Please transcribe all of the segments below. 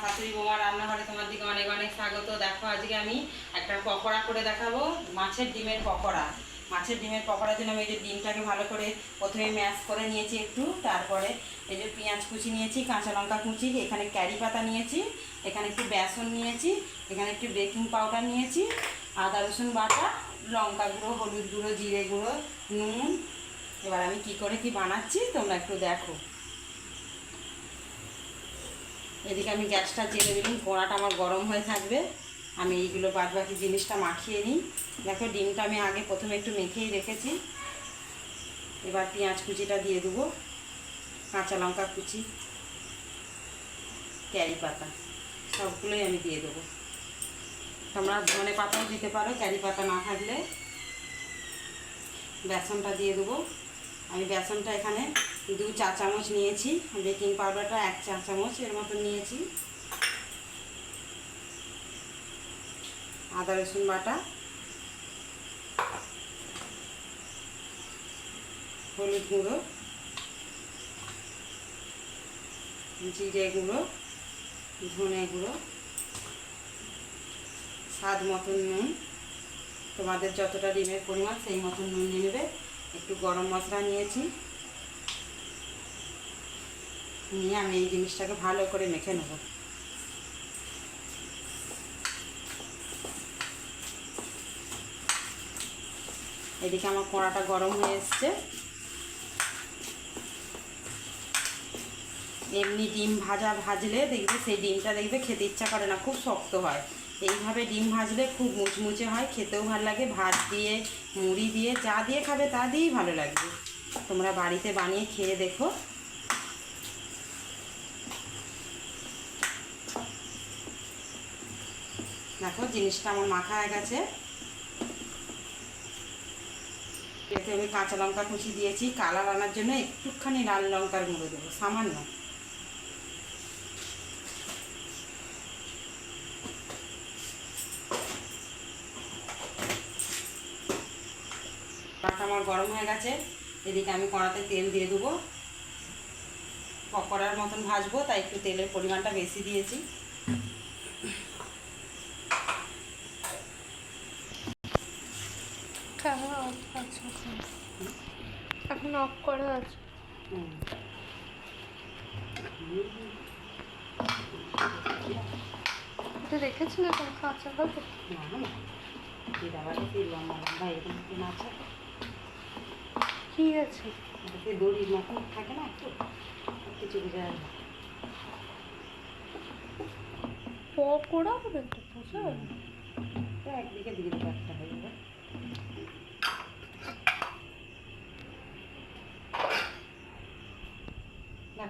শাশুড়ি বৌমা রান্নাঘরে তোমার দিকে অনেক অনেক স্বাগত। দেখো, আজকে আমি একটা পকোড়া করে দেখাবো। মাছের ডিমের পকোড়া। মাছের ডিমের পকোড়ার জন্য আমি এই যে ডিমটাকে ভালো করে প্রথমে ম্যাশ করে নিয়েছি একটু। তারপরে এই যে পেঁয়াজ কুচি নিয়েছি, কাঁচা লঙ্কা কুচি, এখানে ক্যারি পাতা নিয়েছি, এখানে একটু বেসন নিয়েছি, এখানে একটু বেকিং পাউডার নিয়েছি, আদা, রসুন বাটা, লঙ্কা গুঁড়ো, হলুদ গুঁড়ো, জিরে গুঁড়ো, নুন। এবার আমি কি করে কি বানাচ্ছি তোমরা একটু দেখো। এদিকে আমি গ্যাসটা জেলে দিলাম, কড়াটা আমার গরম হয়ে থাকবে। আমি এইগুলো বাদ বাকি জিনিসটা মাখিয়ে নিই। দেখো, ডিমটা আমি আগে প্রথমে একটু মেখেই রেখেছি। এবার পেঁয়াজ কুচিটা দিয়ে দেবো, কাঁচা লঙ্কা কুচি, ক্যারি পাতা, সবগুলোই আমি দিয়ে দেবো। তোমরা ধনে পাতাও দিতে পারো, ক্যারি পাতা না থাকলে। বেসনটা দিয়ে দেবো। আমি বেসনটা এখানে দু চা চামচ নিয়েছি, বেকিং পাউডারটা এক চা চামচ এর মতো নিয়েছি। আদা, রসুন বাটা। হলুদ গুঁড়ো। জিরে গুঁড়ো। ধনে গুঁড়ো। স্বাদ মতন নুন। তোমাদের যতটা ডিমের পরিমাণ সেই মতন নুন নিয়ে নেবে। একটু গরম মশলা নিয়েছি। নিয়ে আমি এই জিনিসটাকে ভালো করে মেখে নেব। এদিকে আমার কড়াটা গরম হয়ে এসছে। এমনি ডিম ভাজা ভাজলে দেখবে সেই ডিমটা দেখবে খেতে ইচ্ছা করে না, খুব শক্ত হয়। এইভাবে ডিম ভাজলে খুব মুচমুচে হয়, খেতেও ভালো লাগে। ভাত দিয়ে, মুড়ি দিয়ে, যা দিয়ে খাবে তা দিয়েই ভালো লাগবে। তোমরা বাড়িতে বানিয়ে খেয়ে দেখো। দেখো, জিনিসটা আমার মাখা হয়ে গেছে। এতে আমি কাঁচা লঙ্কা কুচি দিয়েছি। কালার আনার জন্য একটুখানি লাল লঙ্কার গুঁড়ো দেবো, সামান্য। আমার গরম হয়ে গেছে। এদিকে আমি কড়াতে তেল দিয়ে দেবো। পকোড়ার মতন ভাজবো, তাই একটু তেলের পরিমাণটা বেশি দিয়েছি। আছে এখন? অফ করা আছে। এটা রেখেছিল এখন কাঁচা না কি আছে দড়ির মতন থাকে না একটু কিছু বোঝা যায়। পকোড়া হবে বুঝা তো একদিকে দিকে দিকে একটা হয়ে যাবে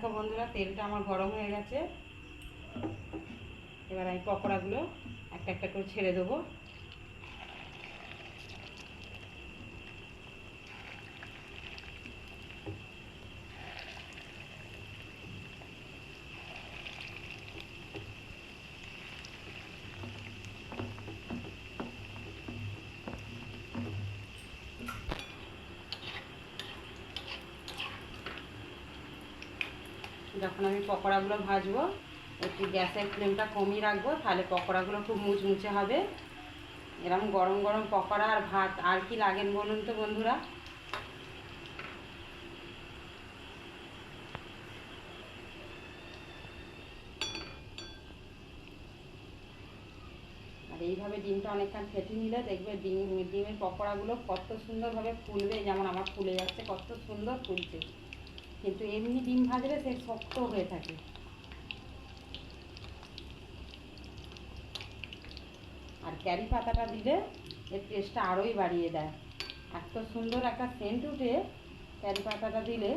দেখো বন্ধুরা, তেলটা আমার গরম হয়ে গেছে। এবার আমি পকোড়াগুলো একটা একটা করে ছেড়ে দেবো। যখন আমি পকোড়াগুলো ভাজবো, একটু গ্যাসের ফ্লেমটা কমিয়ে রাখব, তাহলে পকোড়াগুলো খুব মুচমুচে হবে। এরকম গরম গরম পকোড়া আর ভাত, আর কি লাগেন বলুন তো বন্ধুরা? আর এইভাবে ডিমটা অনেকক্ষণ ফেটে নিলে দেখবে ডিম, ডিমের পকোড়াগুলো কত সুন্দরভাবে ফুলবে, যেমন আমার ফুলে যাচ্ছে, কত সুন্দর ফুলছে। কিন্তু এমনি ডিম ভাজলে সে শক্ত হয়ে থাকে। আর ক্যারি পাতাটা দিলে এর টেস্টটা আরোই বাড়িয়ে দেয়। এত সুন্দর একটা সেন্ট উঠে ক্যারি পাতাটা দিলে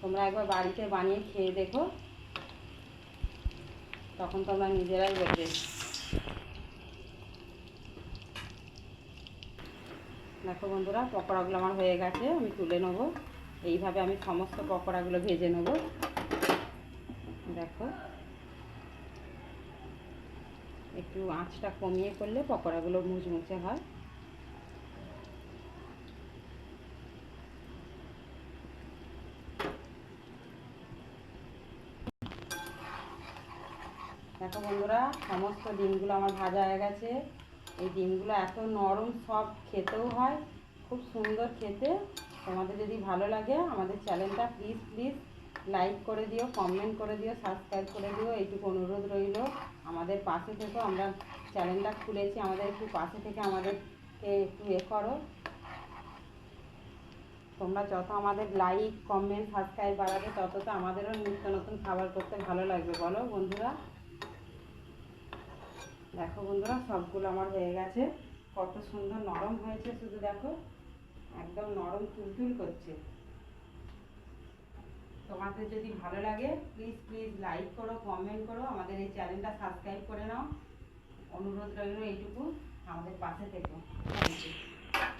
তোমরা একবার বাড়িতে বানিয়ে খেয়ে দেখো। তখন তোমরা নিজেরাই বলবে দেখো বন্ধুরা, পকোড়াগুলো আমার হয়ে গেছে, আমি তুলে নেব। এইভাবে আমি সমস্ত পকোড়াগুলো ভেজে নেব। দেখো। একটু আঁচটা কমিয়ে করলে পকোড়াগুলো মুচমুচে হয়। দেখো বন্ধুরা, সমস্ত ডিমগুলো আমার ভাজা হয়ে গেছে। এই ডিমগুলো এত নরম সব খেতেও হয়, খুব সুন্দর খেতে। তোমাদের যদি ভালো লাগে আমাদের চ্যানেলটা প্লিজ প্লিজ লাইক করে দিও কমেন্ট করে দিও সাবস্ক্রাইব করে দিও, এইটুকু অনুরোধ রইল। আমাদের পাশে থেকেও আমরা চ্যানেলটা খুলেছি, আমাদের একটু পাশে থেকে আমাদেরকে একটু এ করো। তোমরা যত আমাদের লাইক কমেন্ট সাবস্ক্রাইব বাড়াবে, তত তো আমাদেরও নিত্য নতুন খাবার করতে ভালো লাগবে, বলো বন্ধুরা? দেখো বন্ধুরা, সবগুলো আমার হয়ে গেছে। কত সুন্দর নরম হয়েছে, শুধু দেখো। একদম নরম তুলতুল করছে। তোমাদের যদি ভালো লাগে প্লিজ প্লিজ লাইক করো কমেন্ট করো, আমাদের এই চ্যানেলটা সাবস্ক্রাইব করে নাও। অনুরোধ রইল এইটুকু, আমাদের পাশে থেকো। Thank you